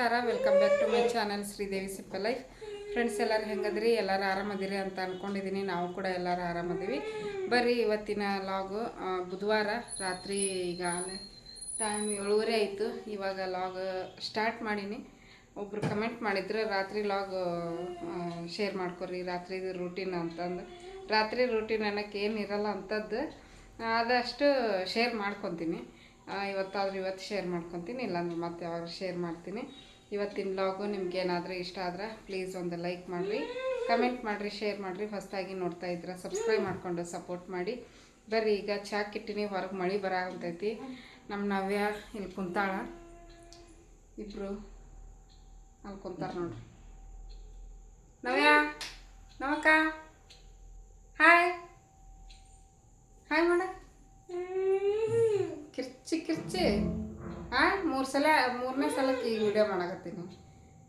ನಮಸ್ಕಾರ welcome back to my channel Sridevi Sippa life friends ಎಲ್ಲರೂ ಹೆಂಗದ್ರಿ? ಎಲ್ಲರೂ ಆರಾಮದಿರಿ ಅಂತ ಅಂದ್ಕೊಂಡಿದ್ದೀನಿ ನಾವು ಕೂಡ ಎಲ್ಲರೂ ಆರಾಮದೀವಿ. ಬರ್ರಿ, ಇವತ್ತಿನ ಲಾಗು ಬುಧವಾರ, ರಾತ್ರಿ ಈಗ ಟೈಮ್ ಏಳುವರೆ ಆಯಿತು. ಇವಾಗ ಲಾಗ್ ಸ್ಟಾರ್ಟ್ ಮಾಡೀನಿ. ಒಬ್ಬರು ಕಮೆಂಟ್ ಮಾಡಿದ್ರು, ರಾತ್ರಿ ಲಾಗ್ ಶೇರ್ ಮಾಡ್ಕೊರಿ. ರಾತ್ರಿದು ರೂಟೀನ್ ಅಂತಂದು. ರಾತ್ರಿ ರೂಟೀನ್ ಅನ್ನೋಕ್ಕೆ ಏನು ಇರಲ್ಲ ಅಂಥದ್ದು ಆದಷ್ಟು ಶೇರ್ ಮಾಡ್ಕೊತೀನಿ. ಇವತ್ತಾದ್ರೂ ಇವತ್ತು ಶೇರ್ ಮಾಡ್ಕೊತೀನಿ. ಇಲ್ಲಾಂದ್ರೆ ಮತ್ತೆ ಯಾವಾಗ ಶೇರ್ ಮಾಡ್ತೀನಿ. ಇವತ್ತಿನ ಬ್ಲಾಗು ನಿಮ್ಗೆ ಏನಾದರೂ ಇಷ್ಟ ಆದ್ರೆ ಪ್ಲೀಸ್ ಒಂದು ಲೈಕ್ ಮಾಡಿರಿ ಕಮೆಂಟ್ ಮಾಡಿರಿ ಶೇರ್ ಮಾಡಿರಿ. ಹೊಸದಾಗಿ ನೋಡ್ತಾ ಇದ್ರೆ ಸಬ್ಸ್ಕ್ರೈಬ್ ಮಾಡಿಕೊಂಡು ಸಪೋರ್ಟ್ ಮಾಡಿ. ಬರ್ರಿ, ಈಗ ಚಾ ಕಿಟ್ಟಿನಿ ಹೊರಗೆ ಮಳೆ ಬರಾಗ್ತೈತಿ ನಮ್ಮ ನವ್ಯ ಇಲ್ಲಿ ಕುಂತಾಳ. ಇಬ್ಬರು ಅಲ್ಲಿ ಕುಂತಾರ ನೋಡ್ರಿ. ನವ್ಯ ನವಕ್ಕ ಹಾಯ್. ಹಾಯ್ ಮಾಡ. ಕಿರ್ಚಿ ಕಿರ್ಚಿ. ಹಾಂ ಮೂರು ಸಲ, ಮೂರನೇ ಸಲಕ್ಕೆ ಈಗ ವಿಡಿಯೋ ಮಾಡಕತ್ತೀನಿ.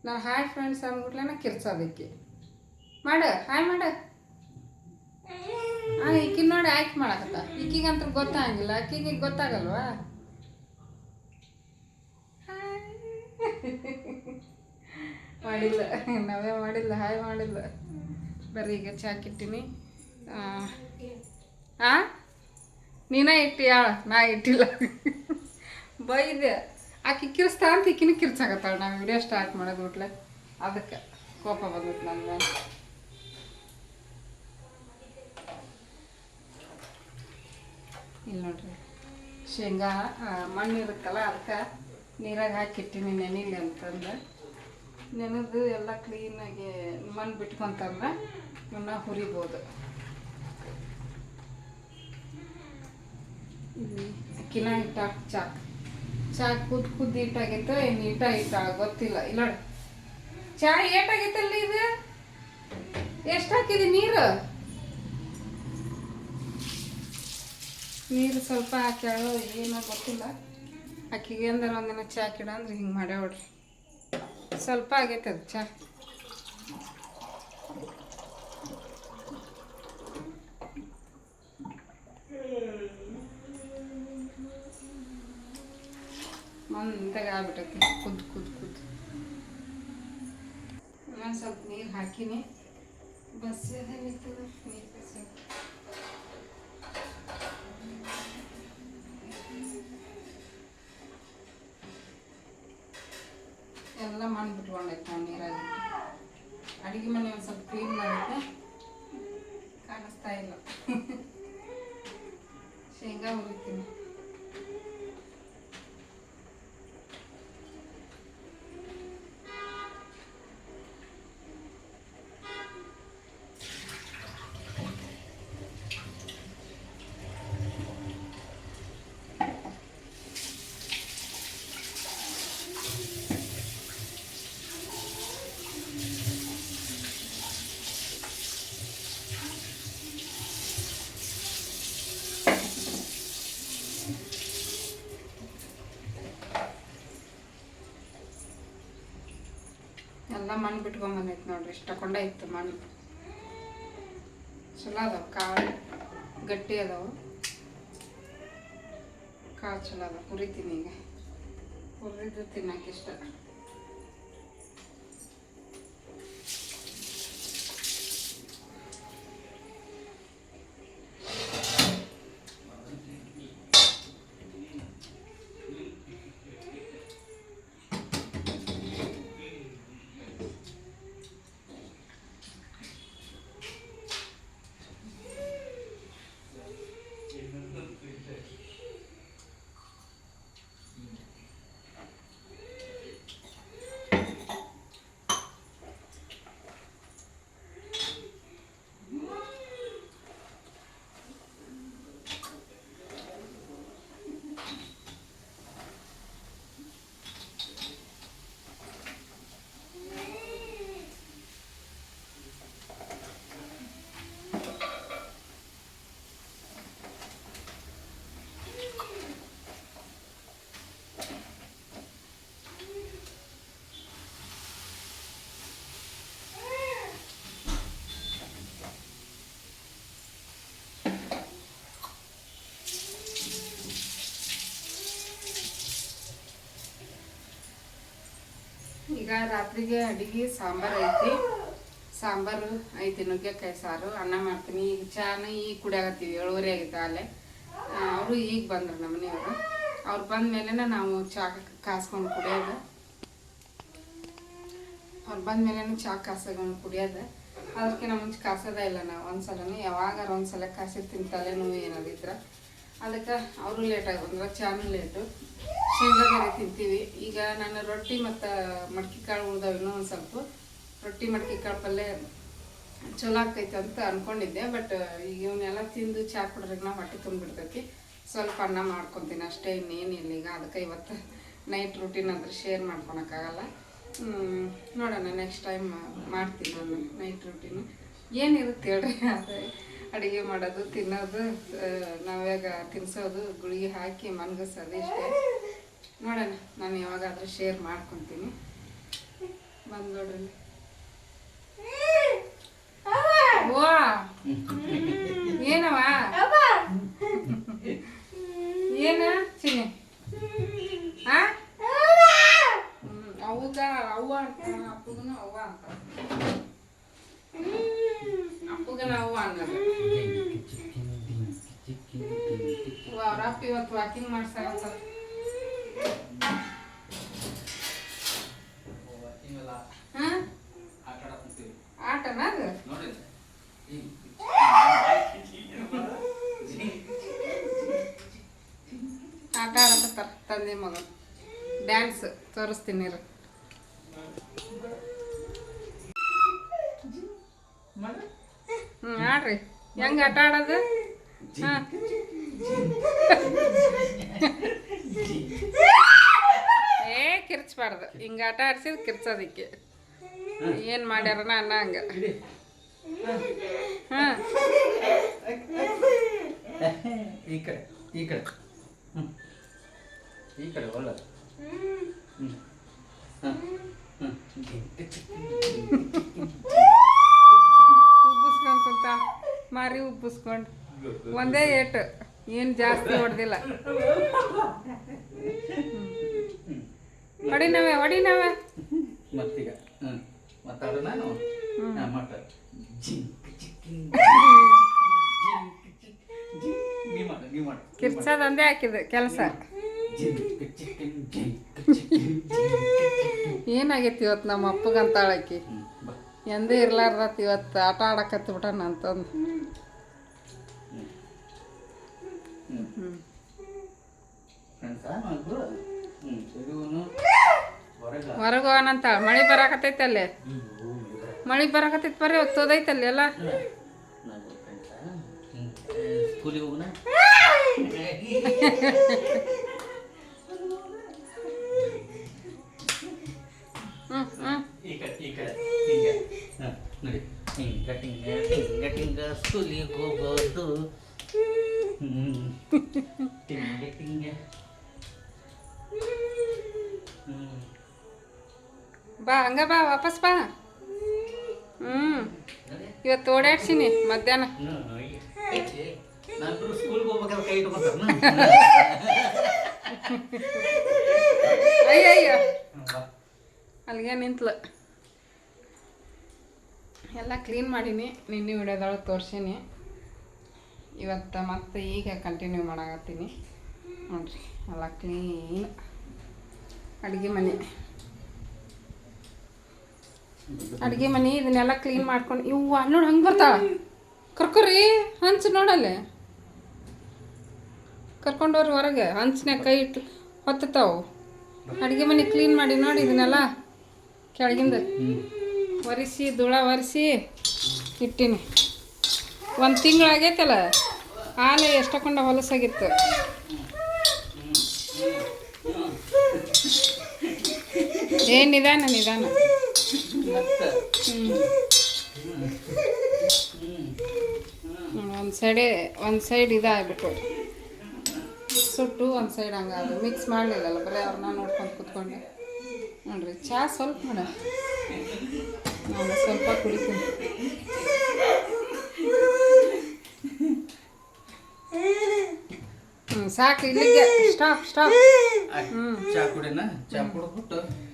ನಾನು ಹಾಯ್ ಫ್ರೆಂಡ್ಸ್ ಅಂದ್ಬಿಟ್ಲೇನ ಕಿರ್ಚೋದಕ್ಕೆ. ಮಾಡು, ಹಾಯ್ ಮಾಡು. ಹಾಂ ಈಕಿನ ನೋಡಿ ಆಯ್ಕೆ ಮಾಡಕತ್ತ. ಈಕಿಗಂತೂ ಗೊತ್ತಾಗಿಲ್ಲ ಆಕಿಗೆ ಗೊತ್ತಾಗಲ್ವಾ? ಮಾಡಿಲ್ಲ, ನಾವೇ ಮಾಡಿಲ್ಲ, ಹಾಯ್ ಮಾಡಿಲ್ಲ. ಬರ್ರಿ, ಈಗ ಚಾಕಿಟ್ಟಿನಿ ಹಾಂ ನೀನೇ ಇಟ್ಟಿ ನಾ ಇಟ್ಟಿಲ್ಲ. ಬೈದೆ ಆಕಿ ಕಿರಿಸ್ತಾ ಅಂತ ಈಕಿನ ಕಿರ್ಚಾಕತ್ತಾಳ ನಾವು ವಿಡಿಯೋ ಸ್ಟಾರ್ಟ್ ಮಾಡೋದು ಬಿಟ್ಲೆ. ಅದಕ್ಕೆ ಕೋಪ ಬಂದ್ಬಿಟ್ಟು ನನಗೆ. ಇಲ್ಲಿ ನೋಡ್ರಿ. ಶೇಂಗಾ ಮಣ್ಣು ಇರುತ್ತಲ್ಲ ಅದಕ್ಕೆ ನೀರಾಗ ಹಾಕಿಟ್ಟಿನಿ ನೆನಿಲಿ ಅಂತಂದು. ನೆನೆದು ಎಲ್ಲ ಕ್ಲೀನಾಗಿ ಮಣ್ಣು ಬಿಟ್ಕೊಂತಂದ್ರೆ ಇವನ್ನ ಹುರಿಬೋದು. ಇಲ್ಲಿ ಅಕ್ಕಿನ ಹಿಟ್ಟ ಚಾ ಕುದ್ ಕುದ್ ಇಟ್ಟಾಗೈತೆ ಏನು ಈಟ ಈಟ ಗೊತ್ತಿಲ್ಲ ಇಲ್ಲ ಚಾ ಏಟಾಗೈತಲ್ಲ ಇದು? ಎಷ್ಟು ಹಾಕಿದಿ ನೀರು? ನೀರು ಸ್ವಲ್ಪ ಹಾಕ್ಯಾಳು ಏನೋ ಗೊತ್ತಿಲ್ಲ. ಅಕ್ಕಿಗೆ ಅಂದ್ರೆ ಒಂದಿನ ಚಾ ಕಿಡ ಅಂದ್ರೆ ಹಿಂಗೆ ಮಾಡ್ಯಾವಡ್ರಿ ಸ್ವಲ್ಪ ಆಗೈತೆ ಅದು ಚಾ. ಮಂದಾಗ ಆಗ್ಬಿಟ್ಟೈತಿ. ಕುದ್ದು ಕುದ್ದು ಕುದ್ದು ನಾನು ಸ್ವಲ್ಪ ನೀರು ಹಾಕಿನಿ. ಬಸ್ ಏನಿರ್ತದ ನೀರು ಬಸ್ ಎಲ್ಲ ಮಣ್ಣು ನಾವು ನೀರಾಗಿ. ಅಡುಗೆ ಮನೆ ಒಂದು ಸ್ವಲ್ಪ ಕ್ಲೀನ್ ಮಾಡಿದ್ದೆ ಕಾಣಿಸ್ತಾ ಇಲ್ಲ. ಶೇಂಗಾ ಹುರಿತೀನಿ. ಎಲ್ಲ ಮಣ್ಣು ಬಿಟ್ಕೊಂಡ್ ಬಂದೈತೆ ನೋಡ್ರಿ. ಇಷ್ಟ ಕೊಂಡ ಇತ್ತು ಮಣ್ಣು. ಚಲೋ ಅದಾವ. ಕಾಳು ಗಟ್ಟಿ ಅದಾವು. ಕಾಳು ಚಲೋ ಅದಾವ. ಹುರಿತೀನಿ ಈಗ. ಹುರಿದು ತಿನ್ನಕ್ಕೆ ಇಷ್ಟ. ರಾತ್ರಿಗೆ ಅಡಿಗೆ ಸಾಂಬಾರು ಐತಿ. ಸಾಂಬಾರು ಐತಿ, ನುಗ್ಗೆಕಾಯಿ ಸಾರು, ಅನ್ನ ಮಾಡ್ತೀನಿ. ಈಗ ಚಾನ ಈಗ ಕುಡಿಯಾಗತ್ತೀವಿ ಏಳುವರೆ ಆಗಿತ್ತು ಅಲ್ಲೇ. ಅವರು ಈಗ ಬಂದ್ರು ನಮ್ಮ ಮನೆಯವರು. ಅವ್ರು ಬಂದ ಮೇಲೆ ನಾವು ಚಾ ಕಾಸ್ಕೊಂಡು ಕುಡಿಯೋದು. ಅವ್ರು ಬಂದ ಮೇಲೆ ಚಾ ಕಾಸ್ಕೊಂಡು ಕುಡಿಯೋದು. ಅದಕ್ಕಿಂತ ಮುಂಚೆ ಕಾಸೋದೇ ಇಲ್ಲ ನಾವು. ಒಂದ್ಸಲನೇ ಯಾವಾಗಾರ ಒಂದ್ಸಲ ಕಾಸಿರ್ತೀನಿ ತಲೆನೋವು ಏನಾದಿದ್ರೆ ಅದಕ್ಕೆ ಅವರು ಲೇಟಾಗಿ ಬಂದ್ರೆ ಚಾನು ಲೇಟು ಶೇಂಗಾಕಾಯಿ ತಿಂತೀವಿ. ಈಗ ನಾನು ರೊಟ್ಟಿ ಮತ್ತು ಮಡ್ಕಿ ಕಾಳು ಉಳ್ದಾವ ಇನ್ನೂ ಒಂದು ಸ್ವಲ್ಪ. ರೊಟ್ಟಿ, ಮಡ್ಕಿ ಕಾಳು ಪಲ್ಯ ಚಲೋ ಆಗ್ತೈತೆ ಅಂತ ಅನ್ಕೊಂಡಿದ್ದೆ. ಬಟ್ ಈಗ ಇವನ್ನೆಲ್ಲ ತಿಂದು ಚಾ ಕುಡ್ರಿಗೆ ನಾವು ಹೊಟ್ಟೆ ತುಂಬಿಡ್ತೈತಿ. ಸ್ವಲ್ಪ ಅನ್ನ ಮಾಡ್ಕೊತೀನಿ ಅಷ್ಟೇ ಇನ್ನೇನಿಲ್ಲ ಈಗ ಅದಕ್ಕೆ ಇವತ್ತು ನೈಟ್ ರೂಟೀನ್ ಅಂದ್ರೆ ಶೇರ್ ಮಾಡ್ಕೊಳಕ್ಕಾಗಲ್ಲ ನೋಡೋಣ ನೆಕ್ಸ್ಟ್ ಟೈಮ್ ಮಾಡ್ತೀನಿ ನಾನು ನೈಟ್ ರೂಟೀನು ಏನಿರುತ್ತೆ ಹೇಳ್ರಿ? ಅದೇ. ಅಡುಗೆ ಮಾಡೋದು ತಿನ್ನೋದು ನಾವ್ಯಾಗ ತಿನ್ಸೋದು ಗುಳಿಗೆ ಹಾಕಿ ಮನ್ಗಸೋದು ಇಷ್ಟೇ. ನೋಡೋಣ ನಾನು ಯಾವಾಗಾದ್ರೂ ಶೇರ್ ಮಾಡ್ಕೊತೀನಿ. ಬಂದು ನೋಡ್ರಿ. ಏನವಾ ಏನವ ಏನ ಚಿನ್ನಿ ಆ ಹ್ಮ್, ಅವ್ಗ ಅವ್ವ ಅಂತ ಅಪ್ಪಗನು ಅವ್ವ ಅಂತ ಅಪ್ಪಗನ ಅವ್ವ ಅನ್ನೋದು ಅವ್ರ ಅಪ್ಪ ಇವತ್ತು ವಾಕಿಂಗ್ ಮಾಡ್ಸಾರ ಹಾ ಆಟನ ಅದು ಆಟ ಆಡಕತ್ತಾರ ತಂದೆ ಮಗ ಡ್ಯಾನ್ಸ್ ತೋರಿಸ್ತೀನಿ ಇರು. ಹ್ಮ್ ಆಡ್ರಿ ಹೆಂಗ ಆಟ ಆಡೋದು? ಹಾ. ಏ ಕಿರ್ಚ್ಬಾರ್ದು. ಹಿಂಗೆ ಆಟ ಆಡ್ಸಿದ್ ಕಿರ್ಚೋದಿಕ್ಕೆ. ಏನು ಮಾಡ್ಯಾರನ ಅನ್ನ ಹಂಗ. ಹಾ. ಈ ಕಡೆ ಈ ಕಡೆ. ಹ್ಮ್. ಈ ಕಡೆ ಒಳ್ಳೆ ಹ್ಮ್. ಹ. ಹ್ಞೂ ಉಬ್ಬಿಸ್ಕೊಂಡ್ ಕುಂತ. ಮಾರಿ ಉಬ್ಬಿಸ್ಕೊಂಡು ಒಂದೇ ಏಟು. ಏನು ಜಾಸ್ತಿ ಹೊಡೆದಿಲ್ಲ. ಹೊಡಿನವೆ ಹೊಡಿನವೆ. ಮತ್ತೀಗ ಹ್ಮ್. ಮಾತಾಡು ನಾನು ಹಾ, ಮಾತಾಡು. ಜಿಂಕ್ ಚಿಕ್ಕಿಂಗ್ ನೀ ಮಾಡು ನೀ ಮಾಡು ಕಿರ್ಚೋದು ಒಂದೇ ಹಾಕಿದ್ದು ಕೆಲಸ. ಏನಾಗೈತಿ ಇವತ್ತು ನಮ್ಮ ಅಪ್ಪಗಂತಾಳಕಿ? ಎಂದೇ ಇರ್ಲಾರ್ದತ್ ಇವತ್ತು ಆಟ ಆಡಕತ್ತಿ ಬಿಟ್ಟಾನ ಅಂತಂದು. ಹೊರಗ. ಹೋಗೋಣಂತ ಮಳೆ ಬರಾಕತ್ತೈತೆ ಅಲ್ಲೇ. ಮಳೆ ಬರಾಕತೈತಿ ಬರ್ರಿ ಎಲ್ಲ. ನಾವು ಫ್ರೆಂಡ್ಸಾ ಹ್ಮ್ ಸ್ಕೂಲಿಗೆ ಹೋಗೋದು. ಬಾ, ಹಂಗ ಬಾ, ವಾಪಸ್ ಬಾ. ಹ್ಞೂ. ಇವತ್ತು ಓಡಾಡ್ಸೀನಿ ಮಧ್ಯಾಹ್ನ. ಅಯ್ಯಯ್ಯೋ. ಅಲ್ಲಿಗೆ ನಿಂತ್ಲ. ಎಲ್ಲ ಕ್ಲೀನ್ ಮಾಡೀನಿ, ನಿನ್ನೆ ವಿಡಿಯೋದೊಳಗೆ ತೋರ್ಸೀನಿ. ಇವತ್ತು ಮತ್ತೆ ಈಗ ಕಂಟಿನ್ಯೂ ಮಾಡಾಕತ್ತೀನಿ. ನೋಡ್ರಿ, ಎಲ್ಲ ಕ್ಲೀನ್ ಅಡುಗೆ ಮನೆ. ಅಡುಗೆ ಮನೆ ಇದನ್ನೆಲ್ಲ ಕ್ಲೀನ್ ಮಾಡ್ಕೊಂಡು ಇವು ನೋಡಿ ಹಂಗೆ ಬರ್ತಾವ ಕರ್ಕೊರಿ, ಹಂಚು ನೋಡಲ್ಲೇ. ಕರ್ಕೊಂಡವ್ರಿ ಹೊರಗೆ ಹಂಚ್ನ್ಯಾಗ ಕೈ ಇಟ್ಟು ಹೊತ್ತತಾವು. ಅಡುಗೆ ಮನೆ ಕ್ಲೀನ್ ಮಾಡಿ ನೋಡಿ ಇದನ್ನೆಲ್ಲ ಕೆಳಗಿಂದ. ಒರೆಸಿ, ಧೂಳ ಒರೆಸಿ ಇಟ್ಟೀನಿ. ಒಂದು ತಿಂಗಳಾಗೈತಲ್ಲ ಆಲೆ ಎಷ್ಟಕೊಂಡ ಹೊಲಸಾಗಿತ್ತು. ಏ ನಿಧಾನ ನಿಧಾನ. ಒಂದು ಸೈಡೇ ಒಂದು ಸೈಡ್ ಇದಾಗ್ಬಿಟ್ಟು. ಸುಟ್ಟು ಒಂದು ಸೈಡ್ ಹಂಗಾದ ಮಿಕ್ಸ್ ಮಾಡಲಿಲ್ಲಲ್ಲ ಬರೀ ಅವ್ರನ್ನ ನೋಡ್ಕೊಂಡು ಕುತ್ಕೊಂಡೆ. ನೋಡ್ರಿ ಚಾ ಸ್ವಲ್ಪ ಮಾಡ. ನಾನು ಸ್ವಲ್ಪ ಕುಡಿತೀನಿ. ಹ್ಞೂ ಸಾಕು ಇಲ್ಲಿಗೆ. ಸ್ಟಾಪ್ ಸ್ಟಾಪ್ ಚಾ ಕುಡಿನ? ಚಾ ಕುಡಿದ್ಬಿಟ್ಟು ಹ್ಞೂ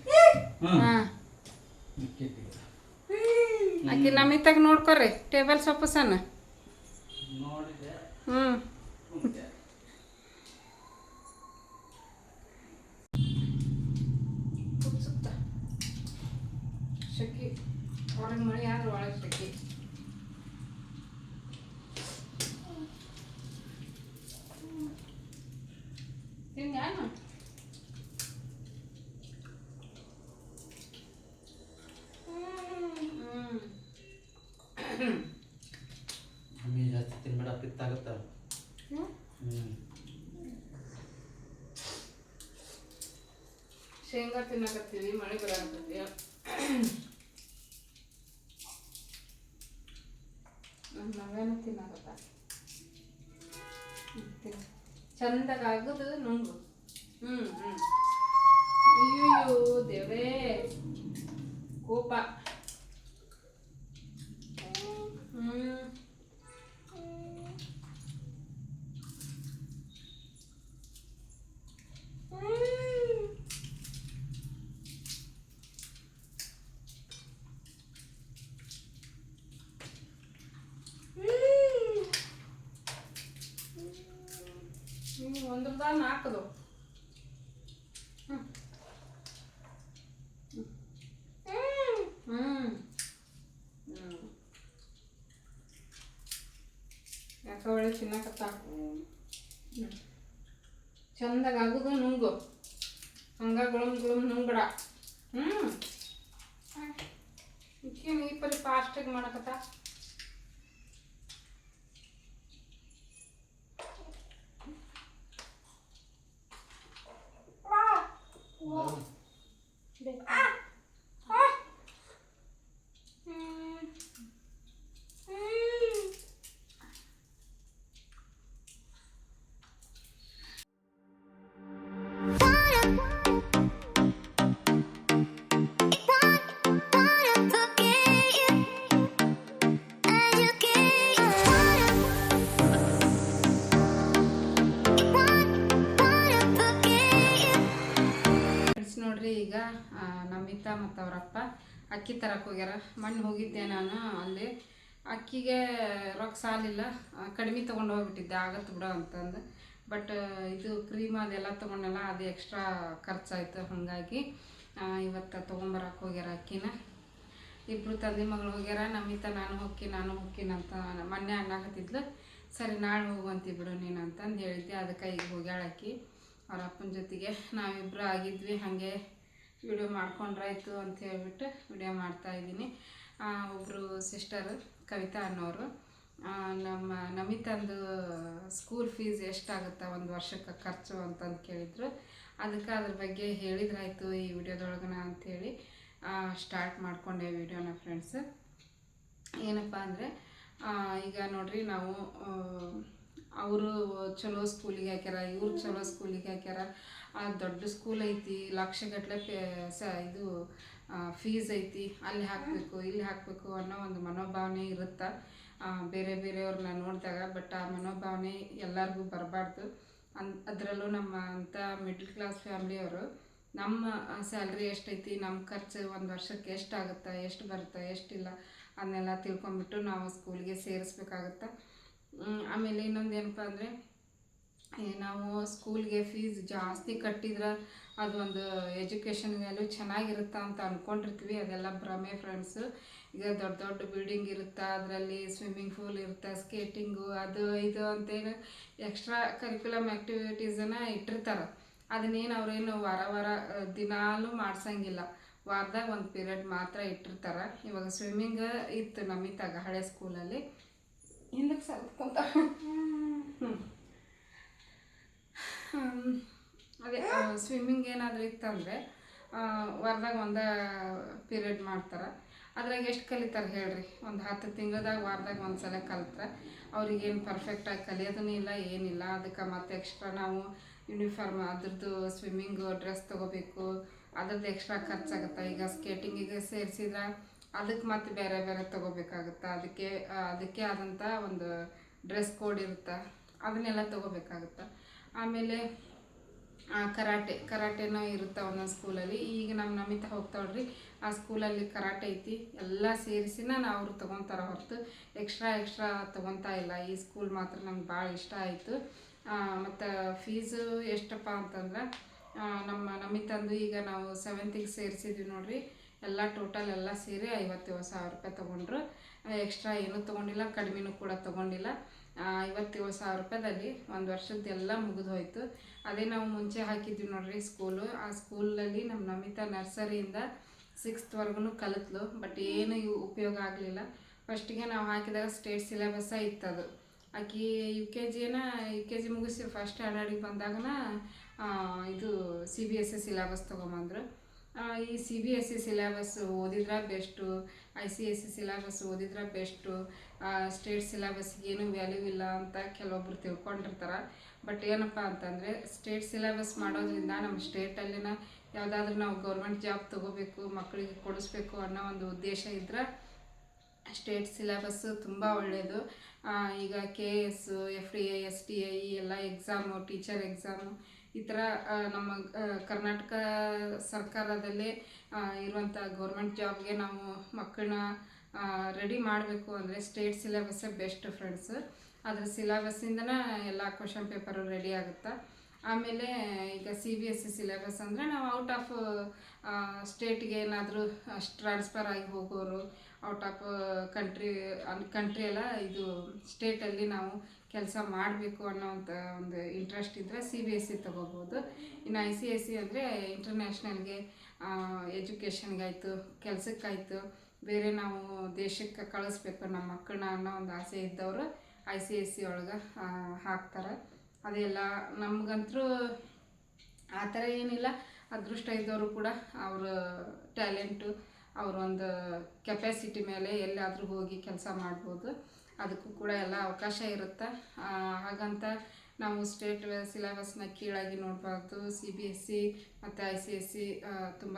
ಆಕಿ ನಮ್ಮಿತ್ತಾಗ ನೋಡ್ಕೊರಿ. ಟೇಬಲ್ ಸೊಪ್ಪು ಸಣ್ಣ. ಹ್ಞೂ ತಿನ್ನಕತ್ತೀವಿ ಮಳೆ ಬರಾಕತ್ತಿ. ನಮ್ಮ ಮಗನ ತಿನ್ನಕತ್ತ ಚಂದಗಾಗುದು ನುಂಗು. ಹ್ಞೂ ಹ್ಞೂ ಅಯ್ಯೋ ದೇವೇ ಕೋಪ. ಹ್ಞೂ ಒಂದ್ರದ ನಾಲ್ಕದು ಹ್ಞೂ ಹ್ಞೂ ಯಾಕೆ ಒಳ್ಳೆ ತಿನ್ನಕತ್ತ ಚಂದಾಗ ಆಗುದು ನುಂಗು. ಹಂಗ ಗುಳಮ್ ಗುಳಮ್ ನುಂಗ್ಬೇಡ. ಹ್ಞೂ ಈ ಪರಿ ಫಾಸ್ಟಾಗಿ ಮಾಡಕತ್ತ? ನಮಿತಾ ಮತ್ತು ಅವರಪ್ಪ ಅಕ್ಕಿ ತರಕ್ಕೆ ಹೋಗ್ಯಾರ. ಮಣ್ಣು ಹೋಗಿದ್ದೆ ನಾನು ಅಲ್ಲಿ. ಅಕ್ಕಿಗೆ ರೊಕ್ಕ ಸಾಲಿಲ್ಲ. ಕಡಿಮೆ ತೊಗೊಂಡು ಹೋಗ್ಬಿಟ್ಟಿದ್ದೆ. ಆಗತ್ತೆ ಬಿಡು ಅಂತಂದು. ಬಟ್ ಇದು ಕ್ರೀಮ್ ಅದೆಲ್ಲ ತೊಗೊಂಡಲ್ಲ ಅದು ಎಕ್ಸ್ಟ್ರಾ ಖರ್ಚಾಯಿತು. ಹಾಗಾಗಿ ಇವತ್ತು ತೊಗೊಂಬರಕ್ಕೆ ಹೋಗ್ಯಾರ ಅಕ್ಕಿನ. ಇಬ್ಬರು ತಂದೆ ಮಗಳು ಹೋಗ್ಯಾರ. ನಮಿತಾ ನಾನು ಹೊಕ್ಕಿ ನಾನು ಹೊಕ್ಕಿನ ಅಂತ ಮೊನ್ನೆ ಅಣ್ಣಾಕತ್ತಿದ್ಲು ಸರಿ, ನಾಳೆ ಹೋಗುವಂತಿ ಬಿಡು ನೀನು ಅಂತಂದು ಹೇಳಿದ್ದೆ. ಅದಕ್ಕೆ ಈಗ ಹೋಗ್ಯಾಳ ಅಕ್ಕಿ. ಅವ್ರ ಅಪ್ಪನ ಜೊತೆಗೆ ನಾವಿಬ್ಬರು ಆಗಿದ್ವಿ. ಹಾಗೆ ವಿಡಿಯೋ ಮಾಡ್ಕೊಂಡ್ರಾಯ್ತು ಅಂತ ಹೇಳ್ಬಿಟ್ಟು ವಿಡಿಯೋ ಮಾಡ್ತಾ ಇದ್ದೀನಿ. ಒಬ್ಬರು ಸಿಸ್ಟರ್, ಕವಿತಾ ಅನ್ನೋರು. ನಮ್ಮ ನಮಿತಂದು ಸ್ಕೂಲ್ ಫೀಸ್ ಎಷ್ಟಾಗುತ್ತೆ ಒಂದು ವರ್ಷಕ್ಕೆ ಖರ್ಚು ಅಂತಂದು ಕೇಳಿದರು. ಅದಕ್ಕೆ ಅದ್ರ ಬಗ್ಗೆ ಹೇಳಿದ್ರಾಯ್ತು ಈ ವಿಡಿಯೋದೊಳಗನ ಅಂಥೇಳಿ. ಸ್ಟಾರ್ಟ್ ಮಾಡಿಕೊಂಡೆ ವಿಡಿಯೋನ ಫ್ರೆಂಡ್ಸ್. ಏನಪ್ಪ ಅಂದರೆ ಈಗ ನೋಡ್ರಿ ನಾವು ಅವರು ಚಲೋ ಸ್ಕೂಲಿಗೆ ಹಾಕ್ಯಾರ, ಇವ್ರು ಚಲೋ ಸ್ಕೂಲಿಗೆ ಹಾಕ್ಯಾರ. ದೊಡ್ಡ ಸ್ಕೂಲ್ ಐತಿ ಲಕ್ಷಗಟ್ಟಲೆ ಪೇ ಇದು ಫೀಸ್ ಐತಿ. ಅಲ್ಲಿ ಹಾಕಬೇಕು, ಇಲ್ಲಿ ಹಾಕಬೇಕು ಅನ್ನೋ ಒಂದು ಮನೋಭಾವನೆ ಇರುತ್ತೆ. ಬೇರೆ ಬೇರೆಯವ್ರನ್ನ ನೋಡಿದಾಗ ಬಟ್ ಆ ಮನೋಭಾವನೆ ಎಲ್ಲರಿಗೂ ಬರಬಾರ್ದು. ಅನ್, ಅದರಲ್ಲೂ ನಮ್ಮ ಅಂಥ ಮಿಡ್ಲ್ ಕ್ಲಾಸ್ ಫ್ಯಾಮ್ಲಿಯವರು ನಮ್ಮ ಸ್ಯಾಲ್ರಿ ಎಷ್ಟೈತಿ, ನಮ್ಮ ಖರ್ಚು ಒಂದು ವರ್ಷಕ್ಕೆ ಎಷ್ಟಾಗುತ್ತೆ ಎಷ್ಟು ಬರುತ್ತೆ ಎಷ್ಟಿಲ್ಲ ಅದನ್ನೆಲ್ಲ ತಿಳ್ಕೊಂಬಿಟ್ಟು ನಾವು ಸ್ಕೂಲ್ಗೆ ಸೇರಿಸ್ಬೇಕಾಗತ್ತೆ. ಆಮೇಲೆ ಇನ್ನೊಂದು ಏನಪ್ಪ ಅಂದರೆ ನಾವು ಸ್ಕೂಲ್ಗೆ ಫೀಸ್ ಜಾಸ್ತಿ ಕಟ್ಟಿದ್ರೆ ಅದೊಂದು ಎಜುಕೇಷನ್ ವ್ಯಾಲ್ಯೂ ಚೆನ್ನಾಗಿರುತ್ತಾ ಅಂತ ಅಂದ್ಕೊಂಡಿರ್ತೀವಿ ಅದೆಲ್ಲ ಭ್ರಮೆ ಫ್ರೆಂಡ್ಸು ಈಗ ದೊಡ್ಡ ದೊಡ್ಡ ಬಿಲ್ಡಿಂಗ್ ಇರುತ್ತೆ, ಅದರಲ್ಲಿ ಸ್ವಿಮ್ಮಿಂಗ್ ಪೂಲ್ ಇರುತ್ತೆ ಸ್ಕೇಟಿಂಗು ಅದು ಇದು ಅಂತೇಳಿ ಎಕ್ಸ್ಟ್ರಾ ಕರಿಕ್ಯುಲಮ್ ಆ್ಯಕ್ಟಿವಿಟೀಸನ್ನ ಇಟ್ಟಿರ್ತಾರೆ. ಅದನ್ನೇನು ಅವ್ರೇನು ವಾರ ವಾರ ದಿನಾಲೂ ಮಾಡ್ಸಂಗಿಲ್ಲ. ವಾರದಾಗ ಒಂದು ಪೀರಿಯಡ್ ಮಾತ್ರ ಇಟ್ಟಿರ್ತಾರೆ. ಇವಾಗ ಸ್ವಿಮ್ಮಿಂಗ್ ಇತ್ತು ನಮಿತಾಗ ಹಳೆ ಸ್ಕೂಲಲ್ಲಿ ಹಿಂದಕ್ಕೆ ಸರ್ಕೊಂತ ಹ್ಞೂ. ಅದೇ ಸ್ವಿಮ್ಮಿಂಗ್ ಏನಾದರೂ ಇತ್ತಂದರೆ ವಾರದಾಗ ಒಂದು ಪೀರಿಯಡ್ ಮಾಡ್ತಾರೆ. ಅದ್ರಾಗ ಎಷ್ಟು ಕಲಿತಾರೆ ಹೇಳ್ರಿ? ಒಂದು ಹತ್ತು ತಿಂಗಳದಾಗ ವಾರದಾಗ ಒಂದು ಸಲ ಕಲಿತ್ರೆ ಅವ್ರಿಗೇನು ಪರ್ಫೆಕ್ಟಾಗಿ ಕಲಿಯೋದೂ ಇಲ್ಲ, ಏನಿಲ್ಲ. ಅದಕ್ಕೆ ಮತ್ತೆ ಎಕ್ಸ್ಟ್ರಾ ನಾವು ಯೂನಿಫಾರ್ಮ್ ಅದ್ರದ್ದು ಸ್ವಿಮ್ಮಿಂಗು ಡ್ರೆಸ್ ತೊಗೋಬೇಕು. ಅದ್ರದ್ದು ಎಕ್ಸ್ಟ್ರಾ ಖರ್ಚಾಗುತ್ತೆ. ಈಗ ಸ್ಕೇಟಿಂಗಿಗೆ ಸೇರಿಸಿದ್ರೆ ಅದಕ್ಕೆ ಮತ್ತೆ ಬೇರೆ ಬೇರೆ ತೊಗೋಬೇಕಾಗುತ್ತೆ. ಅದಕ್ಕೆ ಅದಕ್ಕೆ ಆದಂಥ ಒಂದು ಡ್ರೆಸ್ ಕೋಡ್ ಇರುತ್ತೆ. ಅದನ್ನೆಲ್ಲ ತೊಗೋಬೇಕಾಗುತ್ತೆ. ಆಮೇಲೆ ಕರಾಟೆ, ಕರಾಟೆನೂ ಇರುತ್ತೆ ಒಂದೊಂದು ಸ್ಕೂಲಲ್ಲಿ. ಈಗ ನಮ್ಮ ನಮಿತಾ ಹೋಗ್ತಾವ್ರಿ ಆ ಸ್ಕೂಲಲ್ಲಿ ಕರಾಟೆ ಐತಿ. ಎಲ್ಲ ಸೇರಿಸಿನ ನಾವು ಅವ್ರು ತೊಗೊತಾರ ಹೊರತು. ಎಕ್ಸ್ಟ್ರಾ ಎಕ್ಸ್ಟ್ರಾ ತೊಗೊತಾ ಇಲ್ಲ. ಈ ಸ್ಕೂಲ್ ಮಾತ್ರ ನಮ್ಗೆ ಭಾಳ ಇಷ್ಟ ಆಯಿತು. ಮತ್ತು ಫೀಸು ಎಷ್ಟಪ್ಪ ಅಂತಂದ್ರೆ ನಮ್ಮ ನಮಿತಂದು ಈಗ ನಾವು ಸೆವೆಂತಿಗೆ ಸೇರಿಸಿದ್ವಿ ನೋಡ್ರಿ. ಎಲ್ಲ ಟೋಟಲ್ ಎಲ್ಲ ಸೇರಿ ಐವತ್ತೇಳು ಸಾವಿರ ರೂಪಾಯಿ ತೊಗೊಂಡ್ರು. ಎಕ್ಸ್ಟ್ರಾ ಏನೂ ತೊಗೊಂಡಿಲ್ಲ, ಕಡಿಮೆನೂ ಕೂಡ ತೊಗೊಂಡಿಲ್ಲ. ಐವತ್ತೇಳು ಸಾವಿರ ರೂಪಾಯಿದಲ್ಲಿ ಒಂದು ವರ್ಷದ್ದೆಲ್ಲ ಮುಗಿದು ಹೋಯಿತು ಅದೇ ನಾವು ಮುಂಚೆ ಹಾಕಿದ್ವಿ ನೋಡ್ರಿ ಸ್ಕೂಲು ಆ ಸ್ಕೂಲಲ್ಲಿ ನಮ್ಮ ನಮಿತಾ ನರ್ಸರಿಯಿಂದ ಸಿಕ್ಸ್ತ್ವರೆಗೂ ಕಲಿತ್ಲು ಬಟ್ ಏನು ಉಪಯೋಗ ಆಗಲಿಲ್ಲ. ಫಸ್ಟಿಗೆ ನಾವು ಹಾಕಿದಾಗ ಸ್ಟೇಟ್ ಸಿಲೆಬಸ್ಸ ಇತ್ತದು. ಆಕಿ ಯು ಕೆ ಜಿನ ಯು ಕೆ ಜಿ ಮುಗಿಸಿ ಫಸ್ಟ್ ಸ್ಟ್ಯಾಂಡರ್ಡಿಗೆ ಬಂದಾಗನ ಇದು C B S C syllabus ತೊಗೊಂಬಂದರು. ಈ C B S C syllabus ಓದಿದ್ರೆ best I C S C syllabus ಓದಿದ್ರೆ ಬೆಸ್ಟು ಸ್ಟೇಟ್ ಸಿಲೆಬಸ್ಗೆ ಏನು ವ್ಯಾಲ್ಯೂ ಇಲ್ಲ ಅಂತ ಕೆಲವೊಬ್ರು ತಿಳ್ಕೊಂಡಿರ್ತಾರೆ. ಬಟ್ ಏನಪ್ಪ ಅಂತಂದರೆ ಸ್ಟೇಟ್ ಸಿಲೆಬಸ್ ಮಾಡೋದ್ರಿಂದ ನಮ್ಮ ಸ್ಟೇಟಲ್ಲಿನ ಯಾವುದಾದ್ರೂ ನಾವು ಗೌರ್ಮೆಂಟ್ ಜಾಬ್ ತೊಗೋಬೇಕು ಮಕ್ಕಳಿಗೆ ಕೊಡಿಸ್ಬೇಕು ಅನ್ನೋ ಒಂದು ಉದ್ದೇಶ ಇದ್ದರೆ ಸ್ಟೇಟ್ ಸಿಲೆಬಸ್ಸು ತುಂಬ ಒಳ್ಳೆಯದು ಈಗ K S F D I S T I ಎಲ್ಲ ಎಕ್ಸಾಮು ಟೀಚರ್ ಎಕ್ಸಾಮು ಈ ಥರ ನಮ್ಮ ಕರ್ನಾಟಕ ಸರ್ಕಾರದಲ್ಲೇ ಇರುವಂಥ ಗೌರ್ಮೆಂಟ್ ಜಾಬ್ಗೆ ನಾವು ಮಕ್ಕಳನ್ನ ರೆಡಿ ಮಾಡಬೇಕು ಅಂದರೆ ಸ್ಟೇಟ್ ಸಿಲೆಬಸ್ಸೇ ಬೆಸ್ಟ್ ಫ್ರೆಂಡ್ಸ್ ಅದ್ರ ಸಿಲೆಬಸ್ಸಿಂದನೇ ಎಲ್ಲ ಕ್ವಶನ್ ಪೇಪರು ರೆಡಿ ಆಗುತ್ತೆ? ಆಮೇಲೆ ಈಗ C B S C syllabus ಅಂದರೆ ನಾವು ಔಟ್ ಆಫ್ ಸ್ಟೇಟ್ಗೆ ಏನಾದರೂ ಟ್ರಾನ್ಸ್ಫರ್ ಆಗಿ ಹೋಗೋರು ಔಟ್ ಆಫ್ ಕಂಟ್ರಿ ಕಂಟ್ರಿ ಎಲ್ಲ ಇದು ಸ್ಟೇಟಲ್ಲಿ ನಾವು ಕೆಲಸ ಮಾಡಬೇಕು ಅನ್ನೋವಂಥ ಒಂದು ಇಂಟ್ರೆಸ್ಟ್ ಇದ್ದರೆ ಸಿ ಬಿ ಎಸ್ ಸಿ ತೊಗೋಬೋದು. ಇನ್ನು ಐ ಸಿ ಎಸ್ ಸಿ ಅಂದರೆ ಇಂಟರ್ನ್ಯಾಷನಲ್ಗೆ ಎಜುಕೇಷನ್ಗಾಯಿತು ಕೆಲಸಕ್ಕಾಯಿತು. ಬೇರೆ ನಾವು ದೇಶಕ್ಕೆ ಕಳಿಸ್ಬೇಕು ನಮ್ಮ ಮಕ್ಕಳನ್ನ ಅನ್ನೋ ಒಂದು ಆಸೆ ಇದ್ದವರು ಐ ಸಿ ಎಸ್ ಸಿ ಒಳಗೆ ಹಾಕ್ತಾರೆ. ಅದೆಲ್ಲ ನಮಗಂತರೂ ಆ ಥರ ಏನಿಲ್ಲ. ಅದೃಷ್ಟ ಇದ್ದವರು ಕೂಡ ಅವ್ರ ಟ್ಯಾಲೆಂಟು ಅವರೊಂದು ಕೆಪ್ಯಾಸಿಟಿ ಮೇಲೆ ಎಲ್ಲಾದರೂ ಹೋಗಿ ಕೆಲಸ ಮಾಡ್ಬೋದು. ಅದಕ್ಕೂ ಕೂಡ ಎಲ್ಲ ಅವಕಾಶ ಇರುತ್ತೆ. ಹಾಗಂತ ನಾವು ಸ್ಟೇಟ್ ಸಿಲೆಬಸ್ನ ಕೀಳಾಗಿ ನೋಡಬಾರ್ದು. ಸಿ ಬಿ ಎಸ್ ಸಿ ಮತ್ತು ಐ ಸಿ ಎಸ್ ಸಿ ತುಂಬ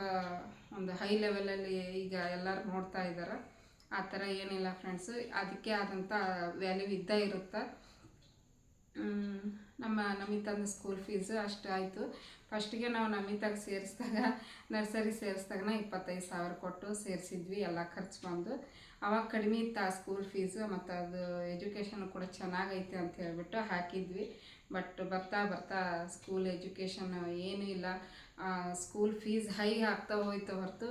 ಒಂದು ಹೈ ಲೆವೆಲಲ್ಲಿ ಈಗ ಎಲ್ಲರೂ ನೋಡ್ತಾ ಇದ್ದಾರೆ ಆ ಥರ ಏನಿಲ್ಲ ಫ್ರೆಂಡ್ಸು ಅದಕ್ಕೆ ಆದಂಥ ವ್ಯಾಲ್ಯೂ ಇದ್ದೇ ಇರುತ್ತೆ. ನಮ್ಮ ನಮಿತಂದು ಸ್ಕೂಲ್ ಫೀಸು ಅಷ್ಟು ಆಯಿತು. ಫಸ್ಟಿಗೆ ನಾವು ನಮಿತಾಗ ಸೇರಿಸಿದಾಗ, ನರ್ಸರಿ ಸೇರಿಸಿದಾಗನ ಇಪ್ಪತ್ತೈದು ಸಾವಿರ ಕೊಟ್ಟು ಸೇರಿಸಿದ್ವಿ, ಎಲ್ಲ ಖರ್ಚು ಬಂದು. ಅವಾಗ ಕಡಿಮೆ ಇತ್ತು ಆ ಸ್ಕೂಲ್ ಫೀಸು ಮತ್ತು ಅದು ಎಜುಕೇಷನ್ ಕೂಡ ಚೆನ್ನಾಗೈತೆ ಅಂತ ಹೇಳ್ಬಿಟ್ಟು ಹಾಕಿದ್ವಿ. ಬಟ್ ಬರ್ತಾ ಬರ್ತಾ ಸ್ಕೂಲ್ ಎಜುಕೇಷನ್ ಏನೂ ಇಲ್ಲ. ಸ್ಕೂಲ್ ಫೀಸ್ ಹೈ ಆಗ್ತಾ ಹೋಯ್ತು ಹೊರತು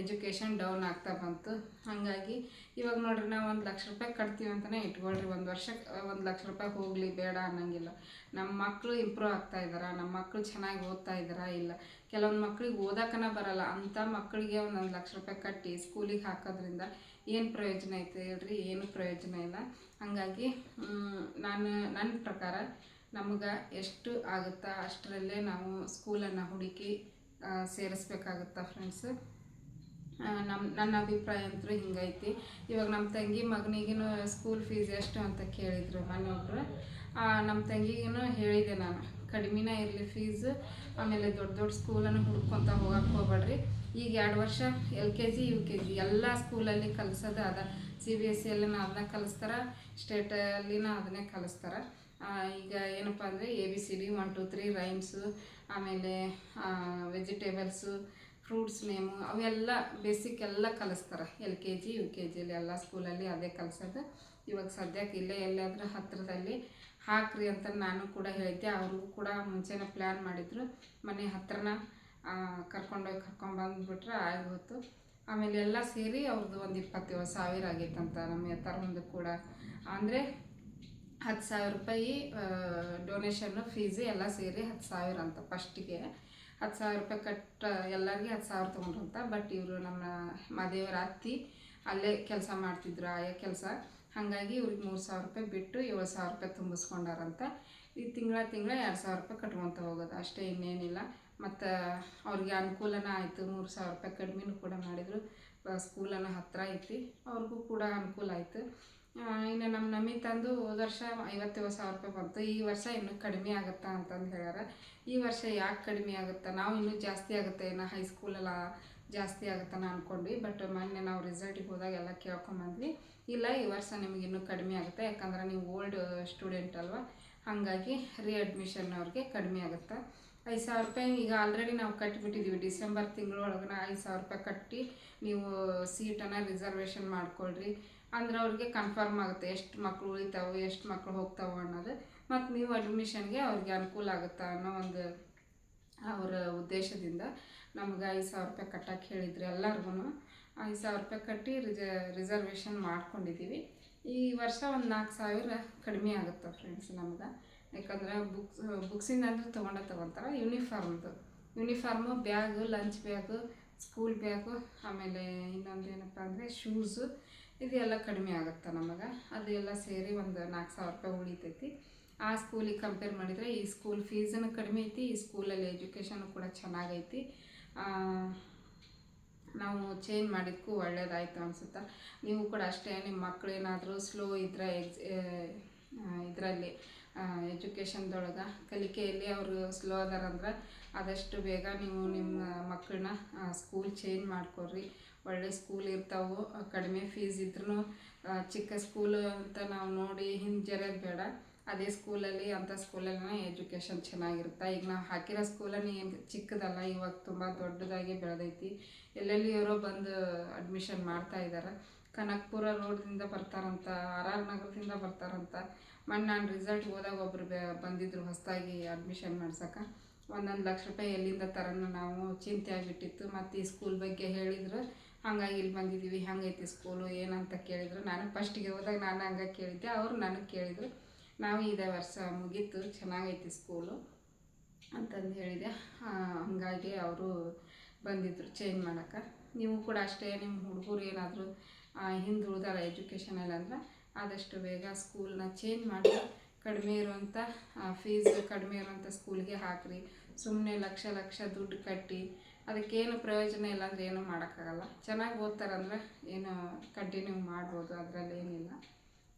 ಎಜುಕೇಷನ್ ಡೌನ್ ಆಗ್ತಾ ಬಂತು. ಹಾಗಾಗಿ ಇವಾಗ ನೋಡ್ರಿ ನಾವು ಒಂದು ಲಕ್ಷ ರೂಪಾಯಿ ಕಟ್ತೀವಿ ಅಂತಲೇ ಇಟ್ಕೊಳ್ರಿ. ಒಂದು ವರ್ಷಕ್ಕೆ ಒಂದು ಲಕ್ಷ ರೂಪಾಯಿ ಹೋಗಲಿ, ಬೇಡ ಅನ್ನಂಗಿಲ್ಲ. ನಮ್ಮ ಮಕ್ಕಳು ಇಂಪ್ರೂವ್ ಆಗ್ತಾ ಇದ್ದಾರೆ? ನಮ್ಮ ಮಕ್ಕಳು ಚೆನ್ನಾಗಿ ಓದ್ತಾ ಇದ್ದಾರಾ? ಇಲ್ಲ. ಕೆಲವೊಂದು ಮಕ್ಳಿಗೆ ಓದಕ್ಕನ ಬರಲ್ಲ. ಅಂಥ ಮಕ್ಕಳಿಗೆ ಒಂದೊಂದು ಲಕ್ಷ ರೂಪಾಯಿ ಕಟ್ಟಿ ಸ್ಕೂಲಿಗೆ ಹಾಕೋದ್ರಿಂದ ಏನು ಪ್ರಯೋಜನ ಐತೆ ಹೇಳ್ರಿ? ಏನು ಪ್ರಯೋಜನ ಇಲ್ಲ. ಹಾಗಾಗಿ ನಾನು, ನನ್ನ ಪ್ರಕಾರ ನಮ್ಗೆ ಎಷ್ಟು ಆಗುತ್ತಾ ಅಷ್ಟರಲ್ಲೇ ನಾವು ಸ್ಕೂಲನ್ನು ಹುಡುಕಿ ಸೇರಿಸ್ಬೇಕಾಗುತ್ತಾ ಫ್ರೆಂಡ್ಸು ನಮ್ಮ ನನ್ನ ಅಭಿಪ್ರಾಯ ಅಂತೂ ಹಿಂಗೈತಿ. ಇವಾಗ ನಮ್ಮ ತಂಗಿ ಮಗನಿಗೂ ಸ್ಕೂಲ್ ಫೀಸ್ ಎಷ್ಟು ಅಂತ ಕೇಳಿದರು ಮನೆಯೊಬ್ಬರು ನಮ್ಮ ತಂಗಿಗೂ ಹೇಳಿದೆ ನಾನು, ಕಡಿಮೆನೇ ಇರಲಿ ಫೀಸ್ ಆಮೇಲೆ ದೊಡ್ಡ ದೊಡ್ಡ ಸ್ಕೂಲನ್ನು ಹುಡ್ಕೊತ ಹೋಗಕ್ಕೆ ಹೋಗ್ಬೇಡ್ರಿ. ಈಗ ಎರಡು ವರ್ಷ L K G, U K G ಎಲ್ಲ ಸ್ಕೂಲಲ್ಲಿ ಕಲಿಸೋದು ಅದ. ಸಿ ಬಿ ಎಸ್ ಸಿಯಲ್ಲಿನ ಅದನ್ನ ಕಲಿಸ್ತಾರೆ ಸ್ಟೇಟಲ್ಲಿನ ಅದನ್ನೇ ಕಲಿಸ್ತಾರೆ. ಈಗ ಏನಪ್ಪ ಅಂದರೆ A B C D one two three rhymes ಆಮೇಲೆ ವೆಜಿಟೇಬಲ್ಸು ಫ್ರೂಟ್ಸ್ ನೇಮು ಅವೆಲ್ಲ ಬೇಸಿಕ್ ಎಲ್ಲ ಕಲಿಸ್ತಾರೆ. L K G U K ಜಿಲಿ ಎಲ್ಲ ಸ್ಕೂಲಲ್ಲಿ ಅದೇ ಕಲಿಸೋದು. ಇವಾಗ ಸದ್ಯಕ್ಕೆ ಇಲ್ಲೇ ಎಲ್ಲಾದರೂ ಹತ್ತಿರದಲ್ಲಿ ಹಾಕ್ರಿ ಅಂತ ನಾನು ಕೂಡ ಹೇಳಿದ್ದೆ. ಅವ್ರಿಗೂ ಕೂಡ ಮುಂಚೆನೇ ಪ್ಲ್ಯಾನ್ ಮಾಡಿದ್ರು. ಮನೆ ಹತ್ರನ ಕರ್ಕೊಂಡೋಗಿ ಕರ್ಕೊಂಬಂದ್ಬಿಟ್ರೆ ಆಗೋತು ಆಮೇಲೆ ಎಲ್ಲ ಸೇರಿ ಅವ್ರದ್ದು ಒಂದು ಇಪ್ಪತ್ತೇಳು ಸಾವಿರ ಆಗೈತಂತ ನಮ್ಮ ತರೊಂದು ಕೂಡ. ಅಂದರೆ ಹತ್ತು ಸಾವಿರ ರೂಪಾಯಿ ಡೊನೇಷನ್ನು ಫೀಸು ಎಲ್ಲ ಸೇರಿ ಹತ್ತು ಸಾವಿರ ಅಂತ ಫಸ್ಟಿಗೆ ಹತ್ತು ಸಾವಿರ ರೂಪಾಯಿ ಕಟ್ಟ ಎಲ್ಲರಿಗೆ ಹತ್ತು ಸಾವಿರ ತೊಗೊಂಡ್ರಂತ ಬಟ್ ಇವರು ನಮ್ಮ ಮಾದೇವರ ಅತ್ತಿ ಅಲ್ಲೇ ಕೆಲಸ ಮಾಡ್ತಿದ್ರು, ಆಯಾ ಕೆಲಸ. ಹಾಗಾಗಿ ಇವ್ರಿಗೆ ಮೂರು ಸಾವಿರ ರೂಪಾಯಿ ಬಿಟ್ಟು ಏಳು ಸಾವಿರ ರೂಪಾಯಿ ತುಂಬಿಸ್ಕೊಂಡಾರಂತ. ಈ ತಿಂಗಳ ತಿಂಗಳ ಎರಡು ಸಾವಿರ ರೂಪಾಯಿ ಕಟ್ಕೊತ ಹೋಗೋದು, ಅಷ್ಟೇ ಇನ್ನೇನಿಲ್ಲ. ಮತ್ತು ಅವ್ರಿಗೆ ಅನುಕೂಲನ ಆಯಿತು, ಮೂರು ಸಾವಿರ ರೂಪಾಯಿ ಕಡಿಮೆನೂ ಕೂಡ ಮಾಡಿದರು. ಸ್ಕೂಲನ್ನು ಹತ್ತಿರ ಐತಿ, ಅವ್ರಿಗೂ ಕೂಡ ಅನುಕೂಲ ಆಯಿತು. ಇನ್ನು ನಮ್ಮ ನಮಿ ತಂದು ಹೋದ ವರ್ಷ ಐವತ್ತೇಳು ಸಾವಿರ ರೂಪಾಯಿ ಬಂತು. ಈ ವರ್ಷ ಇನ್ನೂ ಕಡಿಮೆ ಆಗುತ್ತಾ ಅಂತಂದು ಹೇಳ್ಯಾರ. ಈ ವರ್ಷ ಯಾಕೆ ಕಡಿಮೆ ಆಗುತ್ತಾ? ನಾವು ಇನ್ನೂ ಜಾಸ್ತಿ ಆಗುತ್ತೆ? ಇನ್ನು ಹೈಸ್ಕೂಲೆಲ್ಲ ಜಾಸ್ತಿ ಆಗುತ್ತಾನ ಅಂದ್ಕೊಂಡ್ವಿ ಬಟ್ ಮೊನ್ನೆ ನಾವು ರಿಸಲ್ಟಿಗೆ ಹೋದಾಗ ಎಲ್ಲ ಕೇಳ್ಕೊಂಬಂದ್ವಿ. ಇಲ್ಲ, ಈ ವರ್ಷ ನಿಮಗೆ ಇನ್ನೂ ಕಡಿಮೆ ಆಗುತ್ತೆ. ಯಾಕಂದ್ರೆ ನೀವು ಓಲ್ಡ್ ಸ್ಟೂಡೆಂಟ್ ಅಲ್ವಾ? ಹಾಗಾಗಿ ರೀಅಡ್ಮಿಷನ್ ಅವ್ರಿಗೆ ಕಡಿಮೆ ಆಗುತ್ತೆ? ಐದು ಸಾವಿರ ರೂಪಾಯಿ ಈಗ ಆಲ್ರೆಡಿ ನಾವು ಕಟ್ಟಿಬಿಟ್ಟಿದ್ದೀವಿ ಡಿಸೆಂಬರ್ ತಿಂಗಳೊಳಗೆ ಐದು ಸಾವಿರ ರೂಪಾಯಿ ಕಟ್ಟಿ ನೀವು ಸೀಟನ್ನು ರಿಸರ್ವೇಷನ್ ಮಾಡ್ಕೊಳ್ರಿ. ಅಂದ್ರೆ ಅವ್ರಿಗೆ ಕನ್ಫರ್ಮ್ ಆಗುತ್ತೆ ಎಷ್ಟು ಮಕ್ಕಳು ಉಳಿತಾವೆ, ಎಷ್ಟು ಮಕ್ಕಳು ಹೋಗ್ತಾವೆ ಅನ್ನೋದು. ಮತ್ತು ನೀವು ಅಡ್ಮಿಷನ್ಗೆ ಅವ್ರಿಗೆ ಅನುಕೂಲ ಆಗುತ್ತಾ ಅನ್ನೋ ಒಂದು, ಅವರ ಉದ್ದೇಶದಿಂದ ನಮ್ಗೆ ಐದು ಸಾವಿರ ರೂಪಾಯಿ ಕಟ್ಟಕ್ಕೆ ಹೇಳಿದ್ರು ಎಲ್ಲರಿಗೂ ಐದು ಸಾವಿರ ರೂಪಾಯಿ ಕಟ್ಟಿ ರಿಜ ರಿಸರ್ವೇಷನ್ ಮಾಡ್ಕೊಂಡಿದ್ದೀವಿ ಈ ವರ್ಷ ಒಂದು ನಾಲ್ಕು ಸಾವಿರ ಕಡಿಮೆ ಆಗುತ್ತೆ ಫ್ರೆಂಡ್ಸ್ ನಮ್ಗೆ. ಯಾಕಂದ್ರೆ ಬುಕ್ಸ್ ಬುಕ್ಸಿಂದ ಅಂದ್ರೆ ತೊಗೊಂಡೇ ತೊಗೊತಾರೆ ಯೂನಿಫಾರ್ಮ್ದು uniform bag lunch bag school bag ಆಮೇಲೆ ಇನ್ನೊಂದು ಏನಪ್ಪ ಅಂದರೆ ಶೂಸು ಇದೆಲ್ಲ ಕಡಿಮೆ ಆಗುತ್ತೆ ನಮಗೆ? ಅದೆಲ್ಲ ಸೇರಿ ಒಂದು ನಾಲ್ಕು ಸಾವಿರ ರೂಪಾಯಿ ಉಳಿತೈತಿ. ಆ ಸ್ಕೂಲಿಗೆ ಕಂಪೇರ್ ಮಾಡಿದರೆ ಈ ಸ್ಕೂಲ್ ಫೀಸನ್ನು ಕಡಿಮೆ ಐತಿ, ಈ ಸ್ಕೂಲಲ್ಲಿ ಎಜುಕೇಷನ್ ಕೂಡ ಚೆನ್ನಾಗೈತಿ. ನಾವು ಚೇಂಜ್ ಮಾಡಿದ್ದಕ್ಕೂ ಒಳ್ಳೇದಾಯಿತು ಅನಿಸುತ್ತೆ. ನೀವು ಕೂಡ ಅಷ್ಟೇ, ನಿಮ್ಮ ಮಕ್ಕಳು ಏನಾದರೂ ಸ್ಲೋ ಇದ್ದರೆ ಎಕ್ಸ್ ಇದರಲ್ಲಿ ಎಜುಕೇಷನ್ದೊಳಗೆ ಕಲಿಕೆಯಲ್ಲಿ ಅವರು ಸ್ಲೋ ಅದಾರಂದ್ರೆ ಆದಷ್ಟು ಬೇಗ ನೀವು ನಿಮ್ಮ ಮಕ್ಕಳನ್ನ ಸ್ಕೂಲ್ ಚೇಂಜ್ ಮಾಡ್ಕೊಡ್ರಿ. ಒಳ್ಳೆ ಸ್ಕೂಲ್ ಇರ್ತಾವೆ ಕಡಿಮೆ ಫೀಸ್ ಇದ್ರೂ ಚಿಕ್ಕ ಸ್ಕೂಲ್ ಅಂತ ನಾವು ನೋಡಿ ಹಿಂಜರಿಯೋದು ಬೇಡ. ಅದೇ ಸ್ಕೂಲಲ್ಲಿ ಅಂಥ ಸ್ಕೂಲಲ್ಲಿ ಎಜುಕೇಷನ್ ಚೆನ್ನಾಗಿರುತ್ತೆ. ಈಗ ನಾವು ಹಾಕಿರೋ ಸ್ಕೂಲಲ್ಲಿ ಏನು ಚಿಕ್ಕದಲ್ಲ, ಇವಾಗ ತುಂಬ ದೊಡ್ಡದಾಗಿ ಬೆಳೆದೈತಿ. ಎಲ್ಲೆಲ್ಲಿ ಇವರೋ ಬಂದು ಅಡ್ಮಿಷನ್ ಮಾಡ್ತಾ ಇದ್ದಾರೆ ಕನಕಪುರ ರೋಡ್ದಿಂದ ಬರ್ತಾರಂತ, ಆರ್ ಆರ್ ನಗರದಿಂದ ಬರ್ತಾರಂತ. ಮೊನ್ನೆ ನಾನು ರಿಸಲ್ಟ್ ಹೋದಾಗ ಒಬ್ಬರು ಬೆ ಬಂದಿದ್ದರು ಹೊಸದಾಗಿ ಅಡ್ಮಿಷನ್ ಮಾಡ್ಸಕ್ಕೆ ಒಂದೊಂದು ಲಕ್ಷ ರೂಪಾಯಿ ಎಲ್ಲಿಂದ ತರೋಣ ನಾವು ಚಿಂತೆ ಆಗಿಬಿಟ್ಟಿತ್ತು. ಮತ್ತು ಈ ಸ್ಕೂಲ್ ಬಗ್ಗೆ ಹೇಳಿದ್ರು. ಹಾಗಾಗಿ ಇಲ್ಲಿ ಬಂದಿದ್ದೀವಿ, ಹಂಗೈತಿ ಸ್ಕೂಲು ಏನಂತ ಕೇಳಿದ್ರು. ನಾನು ಫಸ್ಟಿಗೆ ಹೋದಾಗ ನಾನು ಹಂಗೆ ಕೇಳಿದ್ದೆ. ಅವರು ನನಗೆ ಕೇಳಿದರು, ನಾವು ಇದೇ ವರ್ಷ ಮುಗೀತು, ಚೆನ್ನಾಗೈತಿ ಸ್ಕೂಲು ಅಂತಂದು ಹೇಳಿದೆ. ಹಂಗಾಗಿ ಅವರು ಬಂದಿದ್ದರು ಚೇಂಜ್ ಮಾಡೋಕ್ಕೆ. ನೀವು ಕೂಡ ಅಷ್ಟೇ, ನಿಮ್ಮ ಹುಡುಗರು ಏನಾದರೂ ಹಿಂದೆ ಉಳ್ದಾರ ಎಜುಕೇಷನಲ್ಲಿ ಅಂದ್ರೆ ಆದಷ್ಟು ಬೇಗ ಸ್ಕೂಲ್ನ ಚೇಂಜ್ ಮಾಡಿ, ಕಡಿಮೆ ಇರುವಂಥ ಫೀಸ್ ಕಡಿಮೆ ಇರುವಂಥ ಸ್ಕೂಲ್ಗೆ ಹಾಕ್ರಿ. ಸುಮ್ಮನೆ ಲಕ್ಷ ಲಕ್ಷ ದುಡ್ಡು ಕಟ್ಟಿ ಅದಕ್ಕೇನು ಪ್ರಯೋಜನ ಇಲ್ಲ ಅಂದರೆ ಏನೂ ಮಾಡೋಕ್ಕಾಗಲ್ಲ. ಚೆನ್ನಾಗಿ ಓದ್ತಾರಂದ್ರೆ ಏನು ಕಂಟಿನ್ಯೂ ಮಾಡ್ಬೋದು, ಅದರಲ್ಲಿ ಏನಿಲ್ಲ.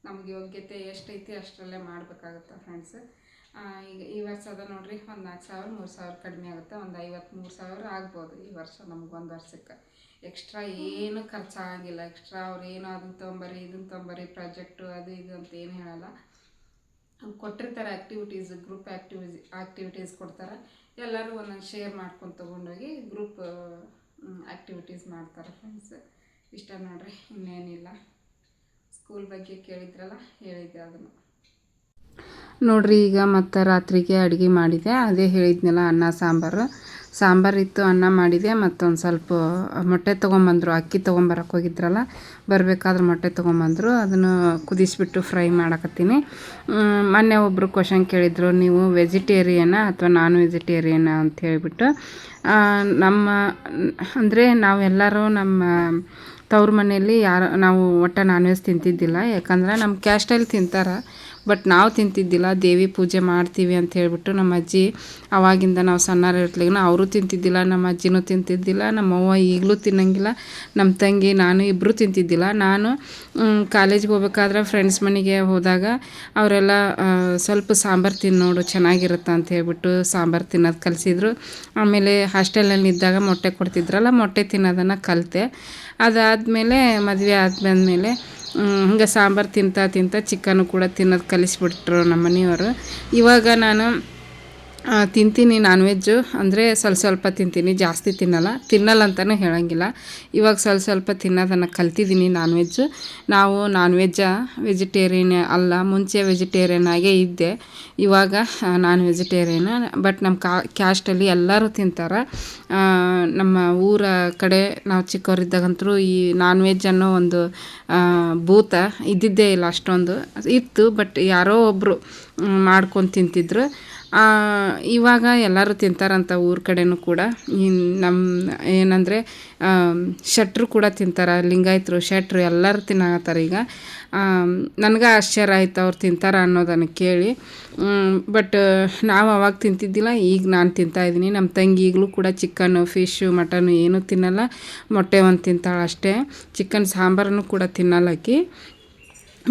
ನಮ್ಗೆ ಯೋಗ್ಯತೆ ಎಷ್ಟೈತಿ ಅಷ್ಟರಲ್ಲೇ ಮಾಡಬೇಕಾಗುತ್ತೆ ಫ್ರೆಂಡ್ಸ್ ಈಗ ಈ ವರ್ಷ ಅದ ನೋಡ್ರಿ, ಒಂದು ನಾಲ್ಕು ಸಾವಿರ, ಮೂರು ಸಾವಿರ ಕಡಿಮೆ ಆಗುತ್ತೆ, ಒಂದು ಐವತ್ತ್ಮೂರು ಸಾವಿರ ಆಗ್ಬೋದು ಈ ವರ್ಷ ನಮ್ಗೆ ಒಂದು ವರ್ಷಕ್ಕೆ. ಎಕ್ಸ್ಟ್ರಾ ಏನು ಖರ್ಚಾಗಿಲ್ಲ ಎಕ್ಸ್ಟ್ರಾ ಅವ್ರು ಏನೋ ಅದನ್ನ ತೊಗೊಂಬರಿ ಇದನ್ನ ತೊಗೊಂಬರಿ ಪ್ರಾಜೆಕ್ಟು ಅದು ಇದು ಅಂತ ಏನು ಹೇಳಲ್ಲ. ಕೊಟ್ಟಿರ್ತಾರೆ ಆ್ಯಕ್ಟಿವಿಟೀಸ್ ಗ್ರೂಪ್ ಆ್ಯಕ್ಟಿವಿಸ್ ಆ್ಯಕ್ಟಿವಿಟೀಸ್ ಕೊಡ್ತಾರೆ. ಎಲ್ಲರೂ ಒಂದೊಂದು ಶೇರ್ ಮಾಡ್ಕೊಂಡು ತೊಗೊಂಡೋಗಿ ಗ್ರೂಪ್ ಆ್ಯಕ್ಟಿವಿಟೀಸ್ ಮಾಡ್ತಾರೆ ಫ್ರೆಂಡ್ಸ್ ಇಷ್ಟ ನೋಡ್ರಿ, ಇನ್ನೇನಿಲ್ಲ. ಸ್ಕೂಲ್ ಬಗ್ಗೆ ಕೇಳಿದ್ರಲ್ಲ, ಹೇಳಿದ್ದೆ ಅದನ್ನು. ನೋಡ್ರಿ, ಈಗ ಮತ್ತು ರಾತ್ರಿಗೆ ಅಡುಗೆ ಮಾಡಿದೆ ಅದೇ ಹೇಳಿದ್ನಲ್ಲ ಅನ್ನ, ಸಾಂಬಾರು. ಸಾಂಬಾರು ಇತ್ತು, ಅನ್ನ ಮಾಡಿದೆ, ಮತ್ತೊಂದು ಸ್ವಲ್ಪ ಮೊಟ್ಟೆ ತೊಗೊಂಬಂದರು. ಅಕ್ಕಿ ತೊಗೊಂಬರಕ್ಕೆ ಹೋಗಿದ್ರಲ್ಲ, ಬರಬೇಕಾದ್ರೆ ಮೊಟ್ಟೆ ತೊಗೊಂಬಂದರು. ಅದನ್ನು ಕುದಿಸ್ಬಿಟ್ಟು ಫ್ರೈ ಮಾಡಕತ್ತೀನಿ. ಮೊನ್ನೆ ಒಬ್ಬರು ಕ್ವಶನ್ ಕೇಳಿದರು, ನೀವು ವೆಜಿಟೇರಿಯನಾ ಅಥವಾ ನಾನ್ ವೆಜಿಟೇರಿಯನಾ ಅಂತ ಹೇಳಿಬಿಟ್ಟು. ನಮ್ಮ, ಅಂದರೆ ನಾವೆಲ್ಲರೂ ನಮ್ಮ ತವ್ರ ಮನೆಯಲ್ಲಿ ಯಾರು, ನಾವು ಒಟ್ಟು ನಾನ್ ವೆಜ್ ತಿಂತಿದ್ದಿಲ್ಲ. ಯಾಕಂದ್ರೆ ನಮ್ಮ ಕ್ಯಾಸ್ಟಲ್ಲಿ ತಿಂತಾರೆ, ಬಟ್ ನಾವು ತಿಂತಿದ್ದಿಲ್ಲ. ದೇವಿ ಪೂಜೆ ಮಾಡ್ತೀವಿ ಅಂತ ಹೇಳಿಬಿಟ್ಟು ನಮ್ಮ ಅಜ್ಜಿ ಅವಾಗಿಂದ ನಾವು ಸಣ್ಣ ಇರ್ಲಿಕ್ಕೆ ಅವರು ತಿಂತಿದ್ದಿಲ್ಲ, ನಮ್ಮ ಅಜ್ಜಿನೂ ತಿಂತಿದ್ದಿಲ್ಲ, ನಮ್ಮ ಅವ್ವ ಈಗಲೂ ತಿನ್ನಂಗಿಲ್ಲ, ನಮ್ಮ ತಂಗಿ, ನಾನು ಇಬ್ಬರೂ ತಿಂತಿದ್ದಿಲ್ಲ. ನಾನು ಕಾಲೇಜ್ಗೆ ಹೋಗ್ಬೇಕಾದ್ರೆ ಫ್ರೆಂಡ್ಸ್ ಮನೆಗೆ ಹೋದಾಗ ಅವರೆಲ್ಲ ಸ್ವಲ್ಪ ಸಾಂಬಾರು ತಿನ್ನು ನೋಡು ಚೆನ್ನಾಗಿರುತ್ತೆ ಅಂತ ಹೇಳ್ಬಿಟ್ಟು ಸಾಂಬಾರು ತಿನ್ನೋದು ಕಲಿಸಿದ್ರು. ಆಮೇಲೆ ಹಾಸ್ಟೆಲಲ್ಲಿ ಇದ್ದಾಗ ಮೊಟ್ಟೆ ಕೊಡ್ತಿದ್ರಲ್ಲ, ಮೊಟ್ಟೆ ತಿನ್ನೋದನ್ನು ಕಲಿತೆ. ಅದಾದಮೇಲೆ ಮದುವೆ ಆದ್ಮೇಲೆ ಹಂಗೆ ಸಾಂಬಾರು ತಿಂತಾ ತಿಂತಾ ಚಿಕನ್ ಕೂಡ ತಿನ್ನೋದು ಕಲಿಸ್ಬಿಟ್ರು ನಮ್ಮ ಮನೆಯವರು. ಇವಾಗ ನಾನು ತಿಂತೀನಿ ನಾನ್ ವೆಜ್ಜು ಅಂದರೆ ಸ್ವಲ್ಪ ಸ್ವಲ್ಪ ತಿಂತೀನಿ, ಜಾಸ್ತಿ ತಿನ್ನಲ್ಲ. ತಿನ್ನಲ್ಲ ಅಂತಲೂ ಹೇಳೋಂಗಿಲ್ಲ. ಇವಾಗ ಸ್ವಲ್ಪ ಸ್ವಲ್ಪ ತಿನ್ನೋದನ್ನು ಕಲ್ತಿದ್ದೀನಿ ನಾನ್ ವೆಜ್ಜು ನಾವು ನಾನ್ ವೆಜ್ಜ ವೆಜಿಟೇರಿಯನ್ ಅಲ್ಲ, ಮುಂಚೆ ವೆಜಿಟೇರಿಯನ್ ಆಗೇ ಇದ್ದೆ. ಇವಾಗ ನಾನ್ ವೆಜಿಟೇರಿಯನ್ ಬಟ್ ನಮ್ಮ ಕಾ ಕ್ಯಾಸ್ಟಲ್ಲಿ ಎಲ್ಲರೂ ತಿಂತಾರೆ. ನಮ್ಮ ಊರ ಕಡೆ ನಾವು ಚಿಕ್ಕವರಿದ್ದಾಗಂತೂ ಈ ನಾನ್ ವೆಜ್ ಅನ್ನೋ ಒಂದು ಭೂತ ಇದ್ದಿದ್ದೇ ಇಲ್ಲ ಅಷ್ಟೊಂದು. ಇತ್ತು ಬಟ್ ಯಾರೋ ಒಬ್ಬರು ಮಾಡ್ಕೊಂಡು ತಿಂತಿದ್ರು. ಇವಾಗ ಎಲ್ಲರೂ ತಿಂತಾರಂತ ಊರ ಕಡೆನೂ ಕೂಡ. ಈ ನಮ್ಮ ಏನಂದರೆ ಶೆಟ್ರು ಕೂಡ ತಿಂತಾರೆ, ಲಿಂಗಾಯತರು, ಶೆಟ್ರು ಎಲ್ಲರೂ ತಿನ್ನಕತ್ತಾರೆ ಈಗ. ನನಗೆ ಆಶ್ಚರ್ಯ ಆಯ್ತು ಅವ್ರು ತಿಂತಾರ ಅನ್ನೋದನ್ನು ಕೇಳಿ. ಬಟ್ ನಾವು ಅವಾಗ ತಿಂತಿದ್ದಿಲ್ಲ, ಈಗ ನಾನು ತಿಂತಾ ಇದ್ದೀನಿ. ನಮ್ಮ ತಂಗಿ ಈಗಲೂ ಕೂಡ ಚಿಕನ್ನು ಫಿಶ್ಶು ಮಟನ್ನು ಏನೂ ತಿನ್ನಲ್ಲ. ಮೊಟ್ಟೆ ಒಂದು ತಿಂತಾಳೆ ಅಷ್ಟೇ. ಚಿಕನ್ ಸಾಂಬಾರನ್ನು ಕೂಡ ತಿನ್ನಲ್ಲ ಆಕಿ.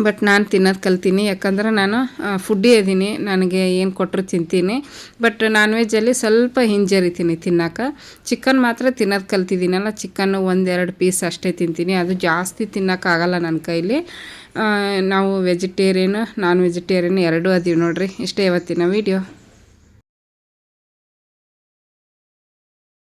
ಬಟ್ ನಾನು ತಿನ್ನೋದು ಕಲ್ತೀನಿ. ಯಾಕಂದ್ರೆ ನಾನು ಫುಡ್ಡಿ ಇದ್ದೀನಿ ನನಗೆ ಏನು ಕೊಟ್ಟರು ತಿಂತೀನಿ. ಬಟ್ ನಾನ್ ವೆಜ್ಜಲ್ಲಿ ಸ್ವಲ್ಪ ಹಿಂಜರಿತೀನಿ ತಿನ್ನೋಕೆ. ಚಿಕನ್ ಮಾತ್ರ ತಿನ್ನೋದು ಕಲ್ತಿದ್ದೀನಲ್ಲ ಚಿಕನ್ನು ಒಂದೆರಡು ಪೀಸ್ ಅಷ್ಟೇ ತಿಂತೀನಿ. ಅದು ಜಾಸ್ತಿ ತಿನ್ನೋಕ್ಕಾಗಲ್ಲ ನನ್ನ ಕೈಲಿ. ನಾವು ವೆಜಿಟೇರಿಯನ್ ನಾನ್ ವೆಜಿಟೇರಿಯನ್ ಎರಡೂ ಅದೀವಿ ನೋಡಿರಿ. ಇಷ್ಟೇ ಇವತ್ತಿನ ವೀಡಿಯೋ